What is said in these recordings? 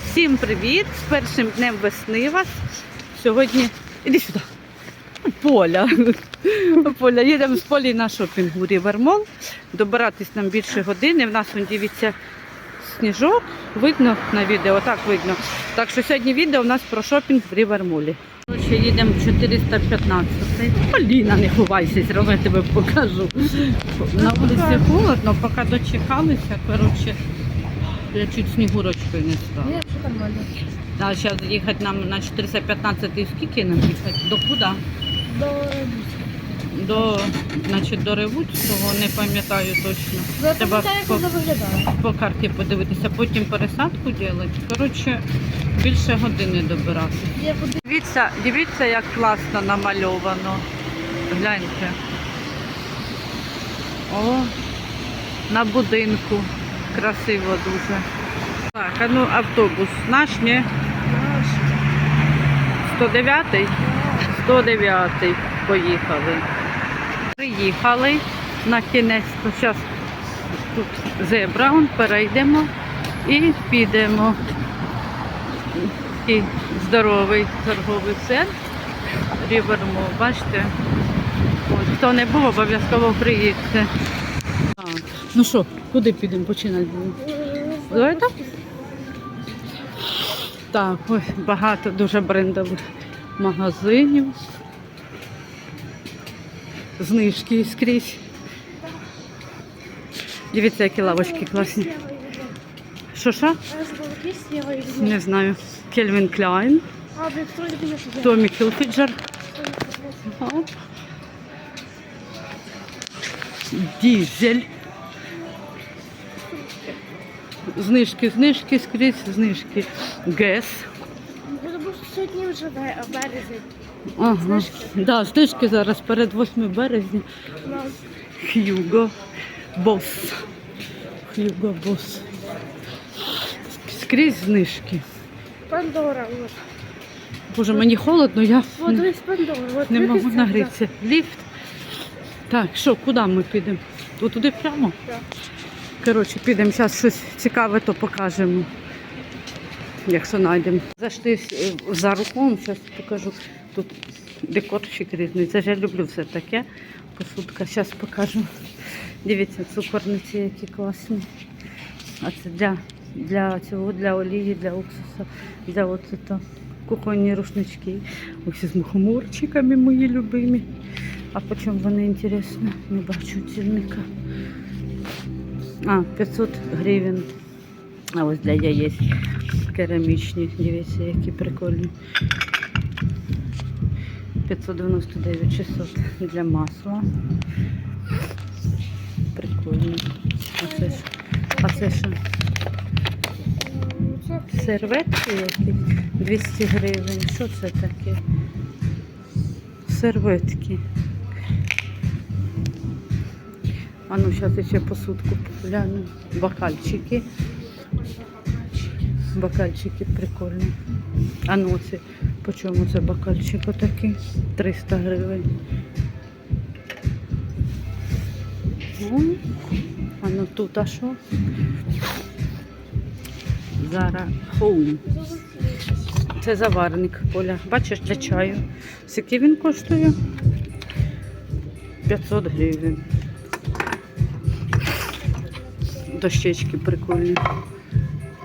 Всім привіт! З першим днем весни вас. Сьогодні. Іди сюди. Поля. Поля. Їдемо з полі на шопінгу Рівермол. Добиратись нам більше години. В нас он дивіться сніжок. Видно на відео, так видно. Так що сьогодні відео у нас про шопінг в Рівермолі. Ще їдемо 415. Поліна, не ховайся, зразу тебе покажу. На вулиці холодно, поки дочекалися. Коротше, я чуть снігурочкою не стала. Нет, все нормально. А зараз їхати нам на 415 скільки нам їхати? До куди? До До, значить, до Ревуцького, не пам'ятаю точно. Я Треба пам'ятаю, як по, виглядає. по карті подивитися, потім пересадку робити. Коротше, більше години добиратися. Я буду Дивіться, дивіться, як класно намальовано. Гляньте. О, на будинку. Красиво дуже. Так, а ну автобус наш, ні? 109-й? 109-й. Поїхали. Приїхали на кінець. Зараз тут зебра, перейдемо і підемо. Такий здоровий торговий центр. Рівермол, бачите? От, хто не був, обов'язково приїдьте. Ну що, куди підемо? Починати? Давайте. Так, ой, багато дуже брендових магазинів. Знижки скрізь. Дивіться, які лавочки класні. Що що? Не знаю. Кельвін Кляйн. Томі Хілфіджер. Дізель. Знижки, знижки скрізь, знижки. Гес. Тому що сьогодні вже березень. Ага. Знижки. Да, знижки зараз перед 8 березня. Ну, Хьюго Босс. Хьюго Босс. Скрізь знижки. Пандора. Боже, мені холодно, я Пандора. Вот не можу нагрітися. Ліфт. Так, що, куди ми підемо? От туди прямо? Да. Коротше, підемо зараз щось цікаве, то покажемо. Якщо знайдемо. Зайшли е, за руком, зараз покажу. Тут декорчик різний. Це ж я люблю все таке. Посудка. Зараз покажу. Дивіться, цукорниці які класні. А це для, для цього, для олії, для уксусу, для оцето. Кухонні рушнички. Ось з мухоморчиками мої любимі. А по чому вони інтересно? Не бачу цінника. А, 500 гривень. А ось для яєць керамічні. Дивіться, які прикольні. 599 600 для масла. Прикольно. А це ж, а це? Ну, Серветки якісь 200 гривень. Що це таке? Серветки. А ну зараз ще посудку погляну. Бокальчики. Бокальчики прикольні. А ну це по чому це бокальчик отакий? 300 гривень. Ну, а ну тут а що? Зара Хоум. Це заварник поля. Бачиш для чаю. Скільки він коштує? 500 гривень. Дощечки прикольні.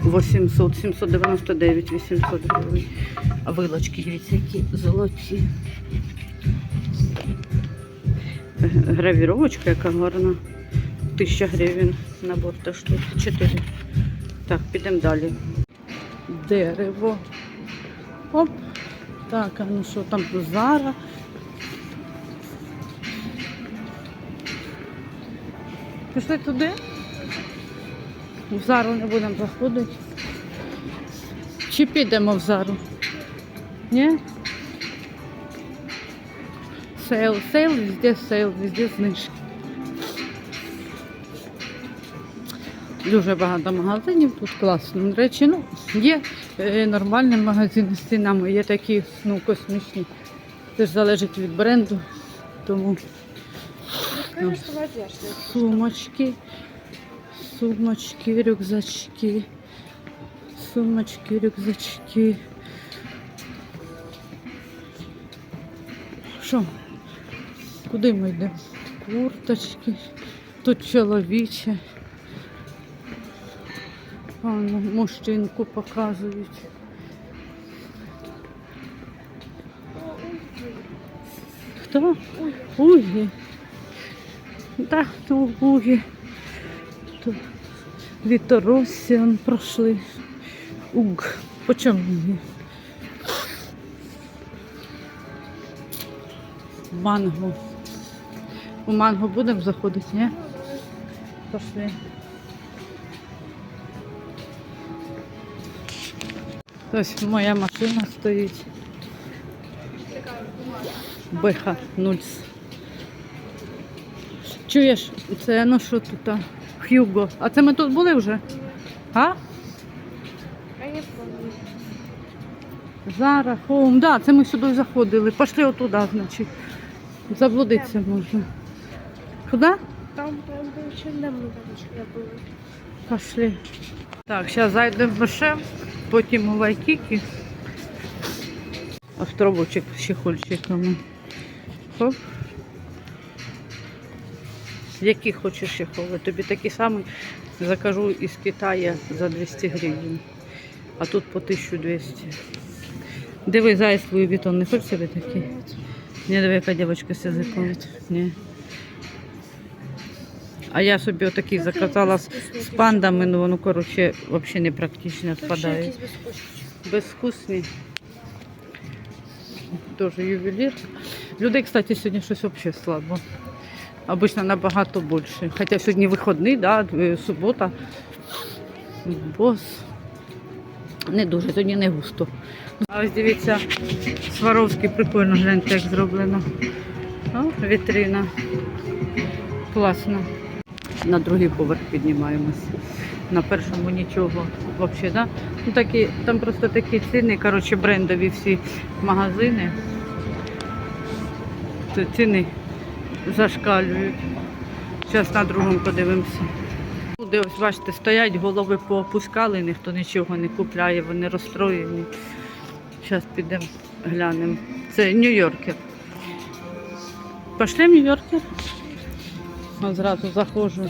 800, 799, 800 гривень. Вилочки, дивіться, золоті. Гравіровочка яка гарна. 1000 гривень набор теж тут 4. Так, підемо далі. Дерево. Оп. Так, а ну що там Зара. Пішли туди. В Зару не будемо заходити. Чи підемо в Зару? Ні? Сейл, сейл, везде сейл, везде знижки. Дуже багато магазинів, тут класно. До речі, ну, є е, нормальні магазини з цінами, є такі ну, космічні. Це ж залежить від бренду. Тому Ну, сумочки, сумочки, рюкзачки, сумочки, рюкзачки. Що? Куди ми йдемо? Курточки. Тут чоловіче. А, ну, мужчинку показують. Хто? Угі. Так, то Угі. То віторосіан пройшли. Уг. По чому? Манго. У манго будемо заходити, ні? Пошли. Ось моя машина стоїть. Беха Нульс. Чуєш, це ну що тут? А? Хьюго. А це ми тут були вже? А? Зара, Хоум. Да, це ми сюди заходили. Пішли отуда, значить. Заблудитися можна. Куди? Там прям чем давно была. Пошли. Так, зараз зайдемо в Бешев, потім у Вайкікі. Островочок з чехольчиками. Хоп. Які хочеш чехоли? Тобі такі самі закажу із Китаю за 200 гривень. А тут по 1200. Диви, заяць твою бітон, не хочеш собі такий? Ні, диви, яка дівчинка з язиком. Ні. А я собі отакий заказала з, з пандами, ну воно, коротше, взагалі не практично відпадає. Безвкусні. Тоже ювелір. Людей, кстати, сьогодні щось взагалі слабо. Обично набагато більше. Хоча сьогодні вихідний, да, е, субота. Бос. Не дуже, сьогодні не густо. А ось дивіться, Сваровський прикольно, гляньте, як зроблено. О, вітрина. Класно. На другий поверх піднімаємось. На першому нічого взагалі, да? Ну, такі, там просто такі ціни, коротше, брендові всі магазини. Ціни зашкалюють. Зараз на другому подивимося. Люди, ось бачите, стоять, голови поопускали, ніхто нічого не купляє, вони розстроєні. Зараз підемо глянемо. Це Нью-Йоркер. Пішли в Нью-Йоркер? Зразу заходжу.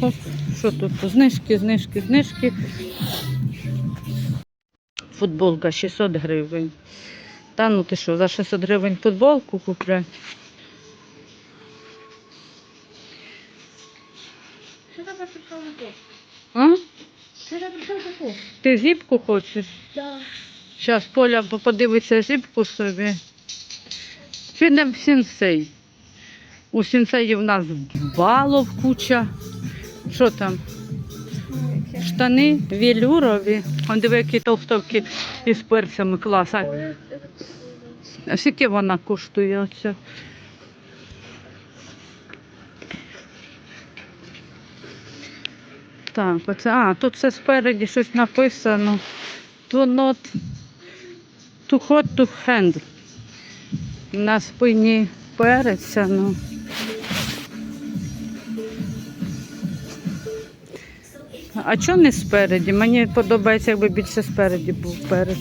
Хоп, що тут? Знижки, знижки, знижки. Футболка 600 гривень. Та ну ти що, за 600 гривень футболку? А? На? Ти зіпку хочеш? Да. Зараз Поля подивиться зіпку собі. Підемо в сінсей. У сінсеї в нас балов куча. Що там? Штани велюрові. Он диви, які толстовки із перцями клас. А скільки вона коштує оця? Так, оце, а, тут все спереді щось написано. To not too hot to handle. На спині переця, ну. А чого не спереді? Мені подобається, якби більше спереді був перець.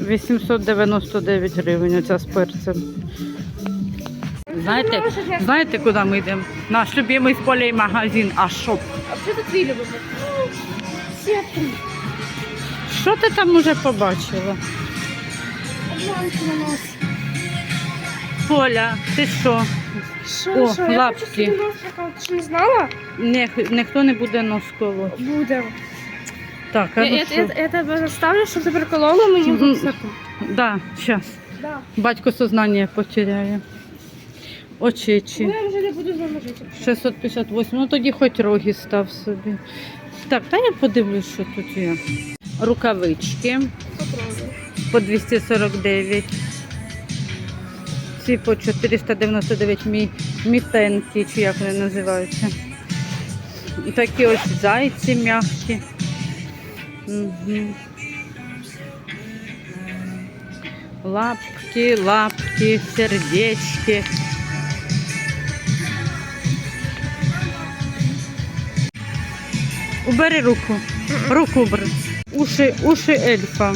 899 гривень оця з перцем. Знаєте, знаєте, куди ми йдемо? Наш любимий з полей магазин Ашоп. А ты любишь? Все три. Що ти там уже побачила? Поля, ти що? Що, О, що? Я лапки. хочу собі нос. Ти що не знала? Ні, ніхто не буде нос колоти. Буде. Так, а Я, я, я, я тебе заставлю, щоб ти приколола мені Мгм. висоту. Да, зараз. Да. Батько сознання потеряє. Очечі. Ну, я вже не буду з вами жити. 658. Ну тоді хоч роги став собі. Так, та я подивлюсь, що тут є. Рукавички Попробуй. по 249. Ці по 499 мі, мітенки, чи як вони називаються. Такі ось зайці м'які. Угу. Лапки, лапки, сердечки. Убери руку. Руку убери. Уші, уші ельфа.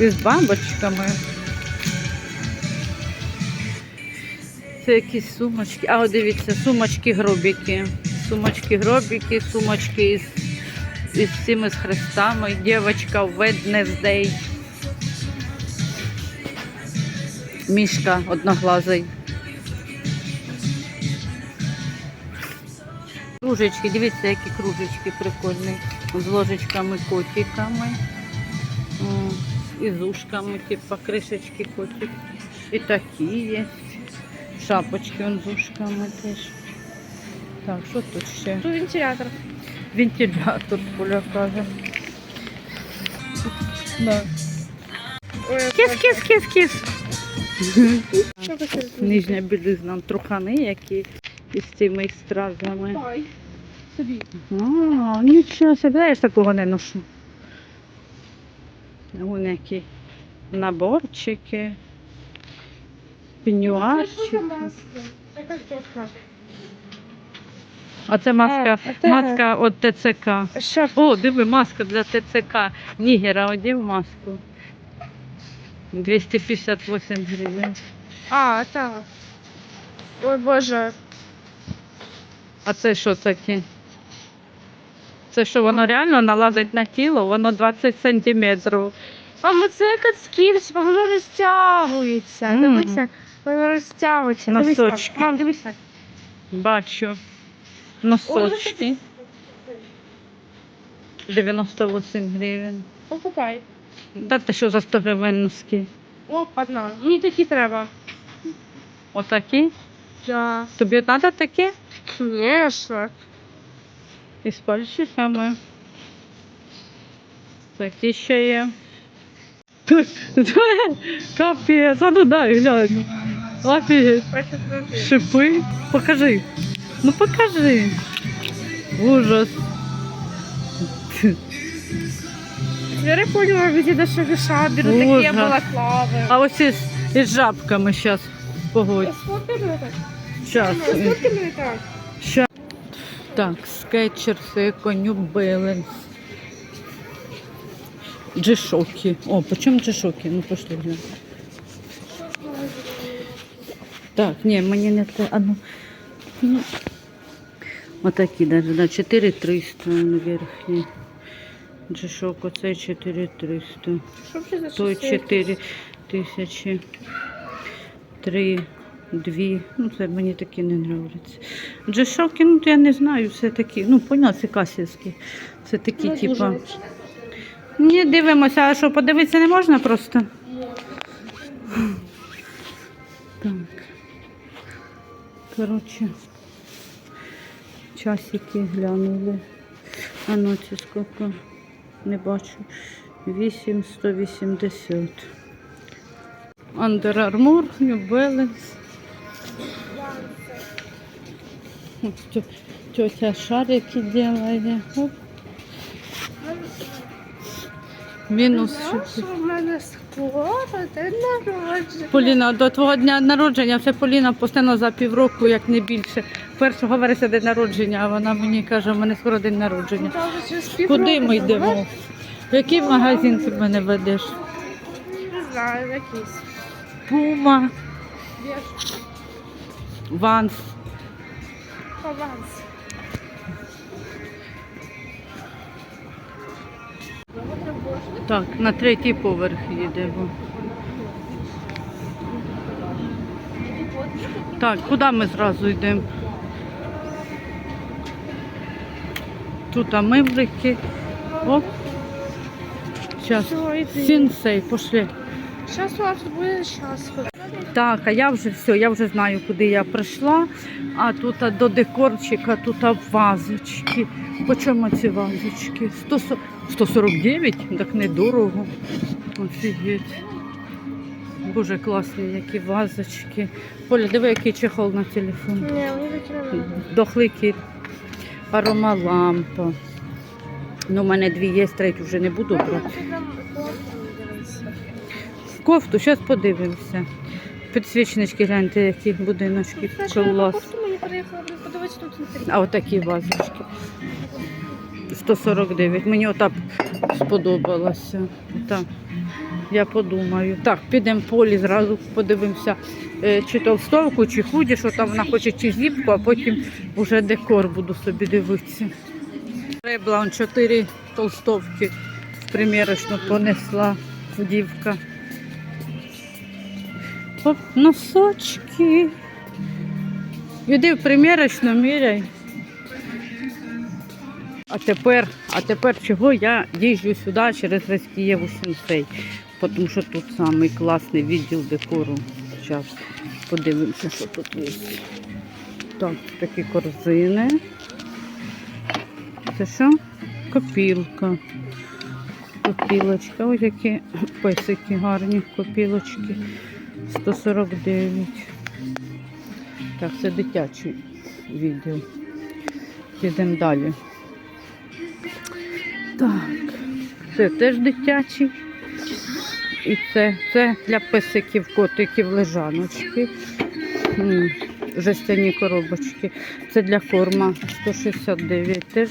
Із бабочками. Це якісь сумочки. А, от дивіться, сумочки гробіки. Сумочки із, із цими з хрестами. Дівчинка в Wednesday. Мішка одноглазий. Кружечки, дивіться, які кружечки прикольні. З ложечками, котиками. І з ушками, типа кришечки котик. І такі є. Шапочки он з ушками теж. Так, що тут ще? Тут вентилятор. Вентилятор, Поля каже. Да. Кіс, кіс. Що таке? Нижня білизна, трухани, які із цими стразами. Ой. Собі. А, нічого собі, я ж такого не ношу. Вон які наборчики, пенюарчики. Це картошка. А це маска, А, це- маска від ТЦК. Що? О, диви, маска для ТЦК. Нігера одів маску. 258 гривень. А, так. Ой, Боже. А це що таке? Це що, воно реально налазить на тіло, воно 20 сантиметрів. Мама, це як скіпс, воно розтягується. Мгм. Дивися, Дивися. Носочки. Мам, дивися. Бачу. Носочки. 98 гривень. Покупай. Да ти що за 100 гривень носки? Опа, на. Мені такі треба. Отакі? Да. Тобі треба такі? Конечно. Із пальчиками. Такі ще є. Капець, а ну дай глянь. Офігеть. Шипи. Покажи. Ну покажи. Ужас. Я поняла, где даже шаберу, такі Ужас. балаклави. А ось із, із жабками зараз погодь. Зараз. Сфоткаємо так. Ща. Так, скетчерс, коню Беленс. Джишоки. О, почем джишоки? Ну пошли глянь. Так, ні, мені не те. А ну. ну. Отакі даже, да, 4300 на верхній. Джишок, оцей 4300. Що це за Той 4 тисячі. Три, дві. Ну, це мені такі не нравляться. Джешоки, ну я не знаю, все такі. Ну, поняла, це касівські. Це такі, Ну, типа. Ні, дивимося, а що подивитися не можна просто? Коротше. Часики глянули. А ну це скільки? Не бачу. 8 180. Under Armour, New Balance. Тю- Тетя шарики делає. Оп. Мінус. Знаєш, у мене скоро день народження. Поліна, до твого дня народження все Поліна постійно за півроку, як не більше. 1 вересня день народження, а вона мені каже, у мене скоро день народження. Ну, Куди ми йдемо? В який магазин ти мене ведеш? Не знаю, якийсь. Пума, Веш, Ванс. Так, на третій поверх їдемо. Так, куди ми зразу йдемо? Тут амиблики. Оп. Зараз. Сінсей, пошли. Зараз у вас буде час. Так, а я вже все, я вже знаю, куди я прийшла. А тут до декорчика, тут вазочки. По чому ці вазочки? 100 149? Так недорого. Офігеть. Боже, класні які вазочки. Поля, диви, який чехол на телефон. Дохлий кіт. Аромалампа. Ну, у мене дві є, третю вже не буду брати. Кофту, зараз подивимося. Підсвічнички, гляньте, які будиночки, клас. Інтер'єр. А отакі вазочки. 149. Мені отак сподобалося. Так. Я подумаю. Так, підемо в полі, зразу подивимося, е, чи толстовку, чи худі, що там вона хоче, чи зіпку, а потім вже декор буду собі дивитися. Ребла, он чотири толстовки в примірочну понесла дівка. Носочки. Іди в примірочну, міряй. А тепер, а тепер чого я їжджу сюди через Ростієву сенсей? Тому що тут самий класний відділ декору. Зараз подивимося, що тут є. Так, такі корзини. Це що? Копілка. Копілочка. Ось які песики гарні копілочки. 149. Так, це дитячий відділ. Підемо далі. Так, це теж дитячий. І це, це для песиків, котиків, лежаночки. Жестяні коробочки. Це для корма 169 теж.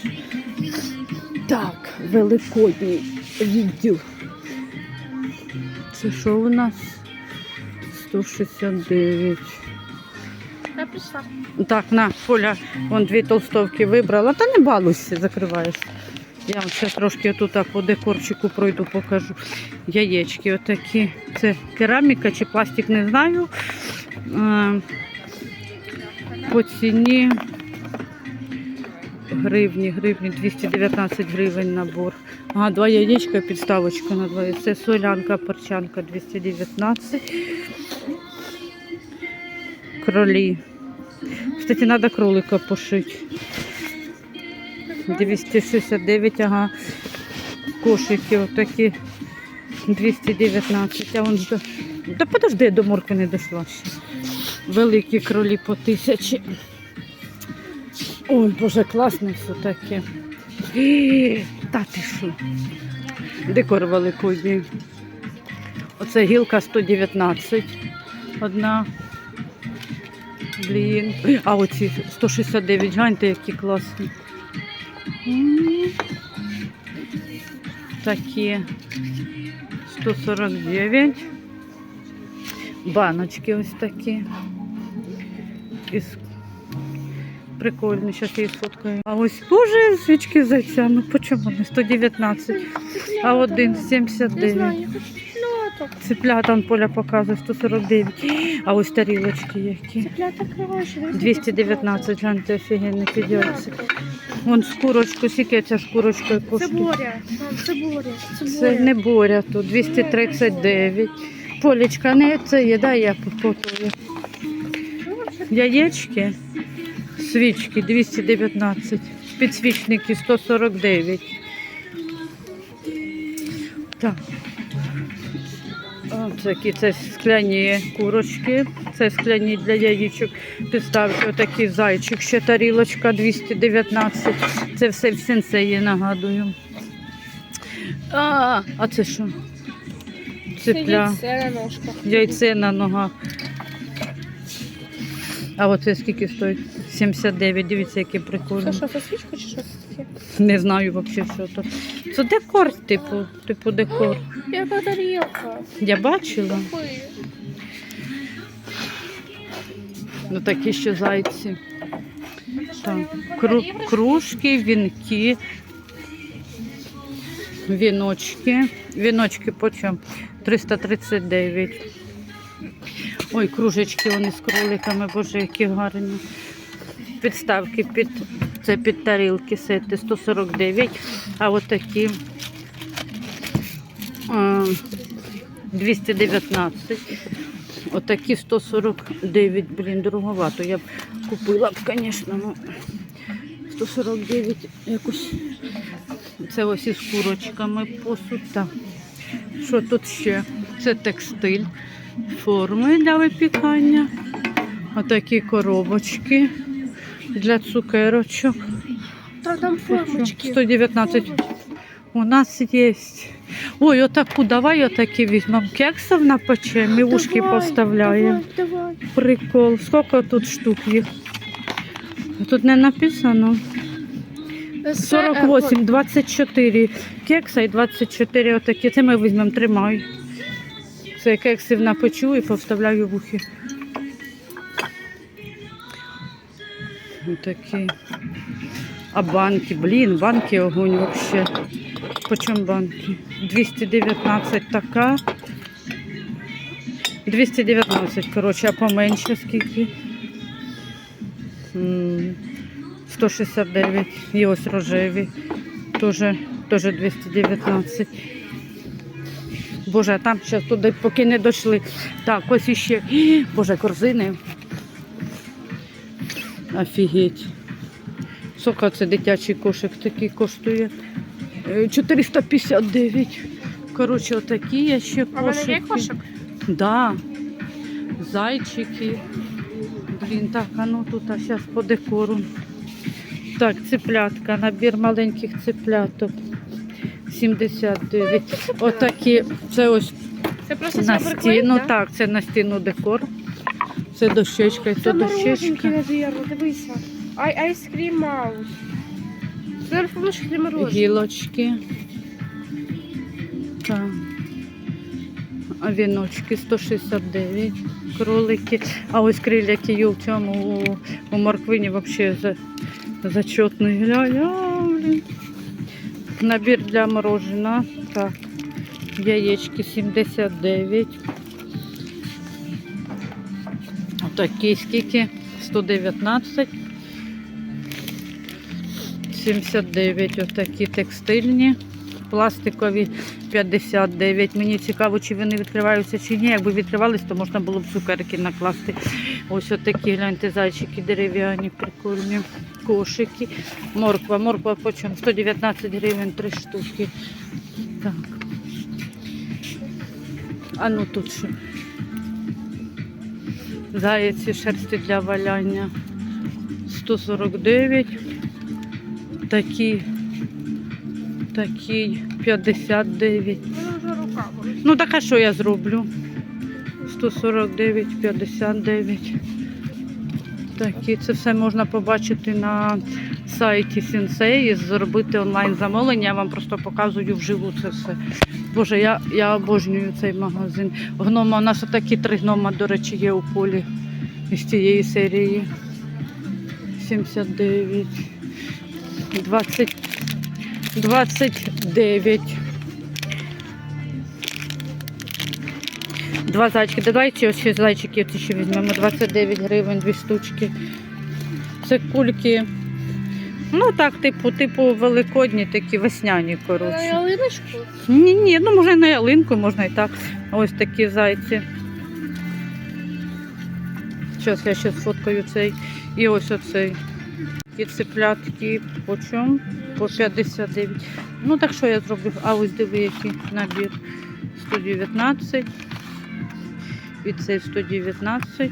Так, великодній відділ. Це що у нас? 169. Я прийшла. Так, на, Поля, вон дві толстовки вибрала. Та не балуйся, закриваєш. Я вам ще трошки тут по декорчику пройду, покажу. Яєчки отакі. Це кераміка чи пластик, не знаю. По ціні гривні, гривні 219 гривень набор. Ага, два яєчка, підставочка на два. Це солянка, перчанка 219. Кролі. Кстати, треба кролика пошити. 269, ага. Кошики отакі 219. А вон до... Да подожди, я до моркви не дійшла ще. Великі кролі по тисячі. Ой, боже, класне все таке. Та ти що? Декор великодній. Оце гілка 119. Одна. Блін. А оці 169 гляньте, які класні. Такі 149. Баночки ось такі. Із... Прикольно, зараз її фоткаю. А ось боже свічки з зайцями. Почому? 119, а 1,79. Цеплята он Поля показує 149. А ось тарілочки які. Цыпляток хороші. 219, гляньте, офігенно підйомці. Вон з курочку, скільки ця з курочкою Це коштує? Боря. Мам, це Боря. Це Це не боря тут, 239. Полічка, не це є, дай я попотую. Яєчки, свічки 219, підсвічники 149. Так. Такі це скляні курочки, це скляні для яєчок. Підставки отакий зайчик, ще тарілочка 219. Це все в сенсеї, нагадую. А, а це що? Цепля. Це. Яйце на ногах. А оце скільки стоїть? 79. Дивіться, яке прикольне. Це що, це свічка чи що це таке? Не знаю взагалі, що то. Це декор, типу, типу декор. Яка тарілка. Я бачила. Ну такі ще зайці. Так. Кру, кружки, вінки, віночки. Віночки по чому? 339. Ой, кружечки вони з кроликами, боже, які гарні. Підставки під це під тарілки сети 149, а от такі а, 219. Отакі 149, блін, дороговато. Я б купила б, звісно, ну 149 якось. Це ось із курочками посуд. Що тут ще? Це текстиль, форми для випікання. Отакі коробочки для цукерочок. Та там формочки. 119. У нас є. Ой, отаку, давай отакі візьмемо. Кексов напечемо і ушки поставляємо. Давай, давай. Прикол. Скільки тут штук їх? Тут не написано. Е, 48, 24 кекса і 24 отакі. Це ми візьмемо, тримай. Це кексів напечу і повставляю в ухи. Такі. А банки, блін, банки огонь вообще. Почем банки? 219 така. 219, коротше, а поменше скільки? 169. І ось рожеві. Тоже, тоже 219. Боже, а там ще туди поки не дійшли. Так, ось іще. Боже, корзини. Офігеть. Сока це дитячий кошик такий коштує. Е, 459. Коротше, отакі я ще А в є кошик? Да. Зайчики. Блін, так, а ну тут а зараз по декору. Так, цеплятка, набір маленьких цепляток. 79. Отакі, це ось Це просто на стіну. Так, це на стіну декор. Це дощечка, це дощечка. дивися. Ай, айскрім маус. Це альфоночки для мороженого. Гілочки. Так. А віночки 169 кролики. А ось криляки є в цьому у, у морквині взагалі за, зачетний. Глянь, а, блін. Набір для морожена. Так. Яєчки 79. Отакі скільки? 119. 79 отакі текстильні, пластикові 59. Мені цікаво, чи вони відкриваються чи ні. Якби відкривались, то можна було б цукерки накласти. Ось отакі, гляньте, зайчики дерев'яні, прикольні. Кошики. Морква. Морква по чому? 119 гривень, 3 штуки. Так. А ну тут що? Заяці шерсті для валяння. 149 такі, такі 59. Вона вже рука. Ну так а що я зроблю? 149, 59. Такі, це все можна побачити на сайті Сінсеї, зробити онлайн замовлення. Я вам просто показую вживу це все. Боже, я, я обожнюю цей магазин. Гнома, у нас отакі три гнома, до речі, є у полі із цієї серії. 79. 20, 29. Два зайчики. Давайте ось ще зайчики ще візьмемо. 29 гривень, дві штучки. Це кульки. Ну так, типу, типу великодні, такі весняні, На коротше. ялиночку. Ні, ні, ну може на ялинку, можна і так. Ось такі зайці. Зараз я ще сфоткаю цей. І ось оцей. Такі цеплятки по чому? По 59. Ну так що я зроблю? А ось диви, який набір. 119. І цей 119.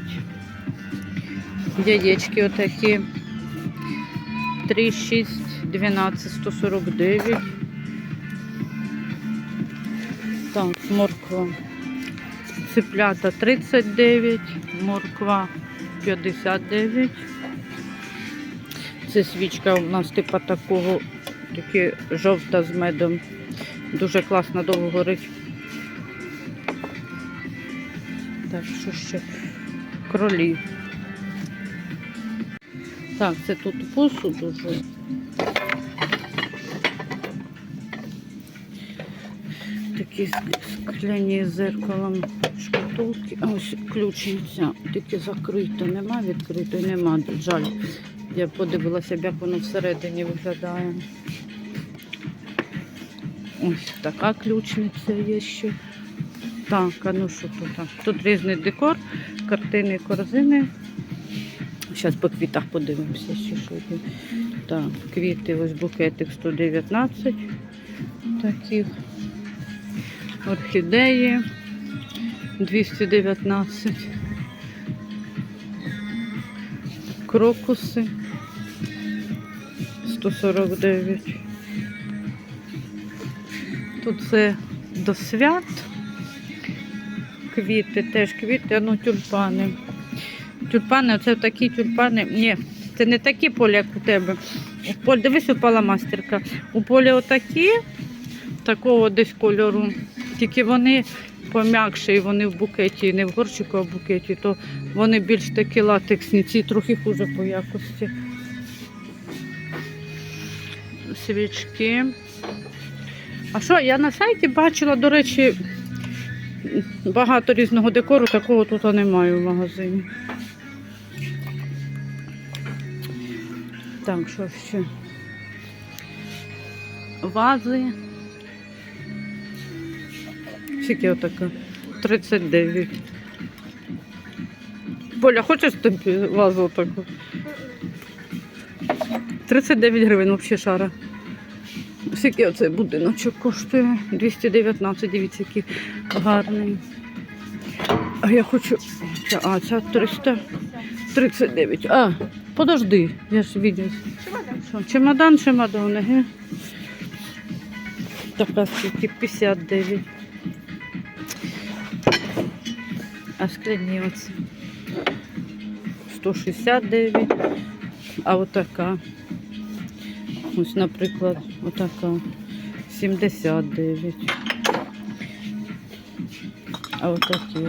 Яєчки отакі. 3, 6, 12, 149. Так, морква. Цыплята 39, морква 59. Це свічка у нас типа такого, таке жовта з медом. Дуже класно довго горить. Так, що ще? Кролі. Так, це тут посуд уже. Такі скляні зеркалом шкатулки. Ось ключниця тільки закрита, нема відкритої, нема. Жаль. Я подивилася, як воно всередині виглядає. Ось така ключниця є ще. Так, а ну що тут? Тут різний декор, картини, корзини. Зараз по квітах подивимося, ще що є. Так, квіти, ось букетик 119 таких. Орхідеї 219. Крокуси 149. Тут це до свят. Квіти, теж квіти, ну тюльпани. Тюльпани, це такі тюльпани. Ні, це не такі поля, як у тебе. Полі, дивись, упала мастерка. У полі отакі, такого десь кольору. Тільки вони пом'якші, і вони в букеті, не в горщику, а в букеті, то вони більш такі латексні, ці трохи хуже по якості. Свічки. А що, я на сайті бачила, до речі, багато різного декору, такого тут немає в магазині. Так, що ще? Вази. Скільки отака? 39. Боля, хочеш тобі вазу таку? 39 гривень взагалі шара. Скільки оцей будиночок коштує? 219, дивіться, який гарний. А я хочу. А, ця 339. А, подожди, я ж відео. Що, чемодан, чемодан, ге? Така скільки 59. А скляні оці. 169. А отака. Ось, наприклад, отака. 79. А отакі.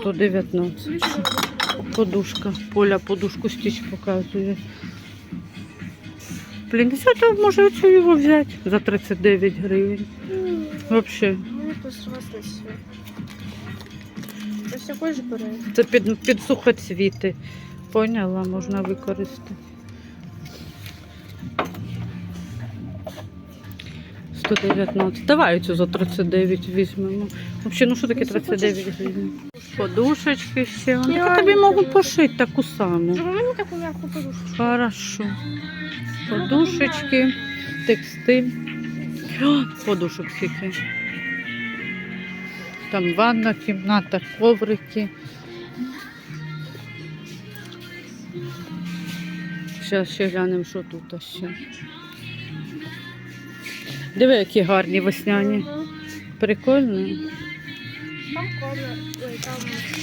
119. Подушка. Поля подушку стіч показує. Блін, що може оцю його взяти за 39 гривень. Взагалі. Бери. Це під, під сухоцвіти. Поняла, можна використати. 119. Давай цю за 39 візьмемо. Взагалі, ну що таке 39 гривень? Подушечки ще. Так я тобі можу пошити таку саму. Мені таку м'яку подушку. Хорошо. Подушечки, текстиль. О, подушок скільки. Там ванна, кімната, коврики. Зараз ще глянемо, що тут ще. Диви, які гарні весняні. Мгм. Там. Ой, там.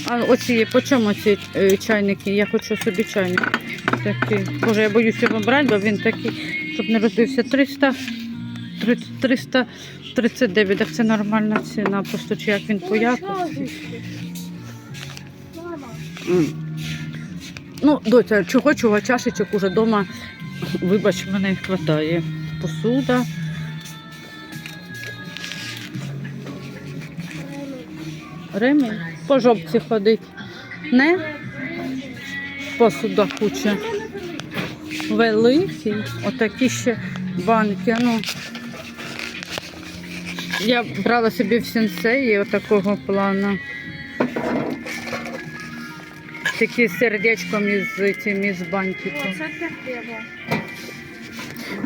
А оці, по чому ці е, чайники? Я хочу собі чайник. Такий. Боже, я боюся його брати, бо він такий, щоб не розбився. 300, 30, 339, так це нормальна ціна, просто чи як він по якості. Ну, доця, чого, чого, чашечок уже вдома, вибач, мене вистачає. Посуда. Ремінь. По жопці ходить. Не? Посуда куча. Великі. Отакі ще банки. Ну, я брала собі в сенсеї отакого плану. Такі з сердечком із цим із бантиком.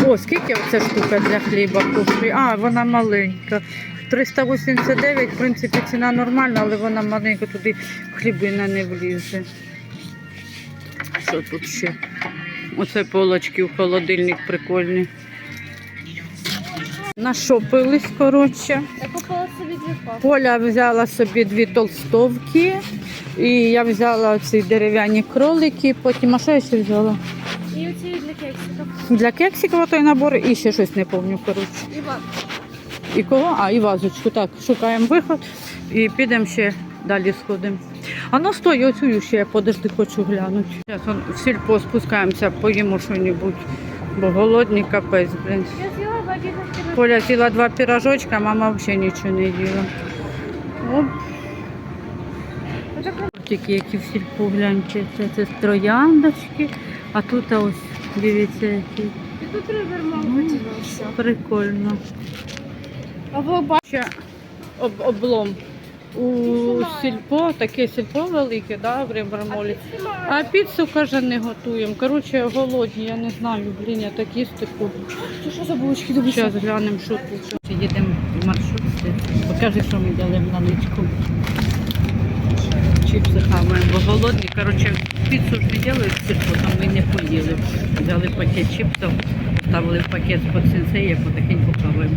О, скільки оця штука для хліба коштує? А, вона маленька. 389, в принципі, ціна нормальна, але вона маленька, туди хлібина не влізе. Що тут ще? Оце полочки в холодильник прикольні. Нашопились, коротше. Поля взяла собі дві толстовки. І я взяла ці дерев'яні кролики, потім, а що я ще взяла? І оці для кексиків. Для кексикова той набор і ще щось не пам'ятаю, коротше. І кого? А, і вазочку. Так, шукаємо виход і підемо ще далі сходимо. А ну стой, оцю ще я подожди, хочу глянути. Зараз в сільпо спускаємося, поїмо щось, бо голодний капець, блін. Я. Поля з'їла два пірожочка, мама взагалі нічого не їла. Оп, тільки які в сільпо гляньте. Це, це трояндочки, а тут ось, дивіться, які. І тут ривермал подивився. Прикольно. А ви бачите? Ще об, облом. У сільпо, таке сільпо велике, да, в Римбармолі. А піцу, каже, не готуємо. Коротше, голодні, я не знаю, блін, я так їсти хочу. Це що за булочки Зараз глянемо, що тут. Їдемо в маршрутці. Покажи, що ми взяли на ничку. Чіпси хаваємо, бо голодні. Коротше, піцу ж не взяли в сільпо, там ми не поїли. Взяли пакет чіпсів, ставили в пакет з-под сенсея, потихеньку хаваємо.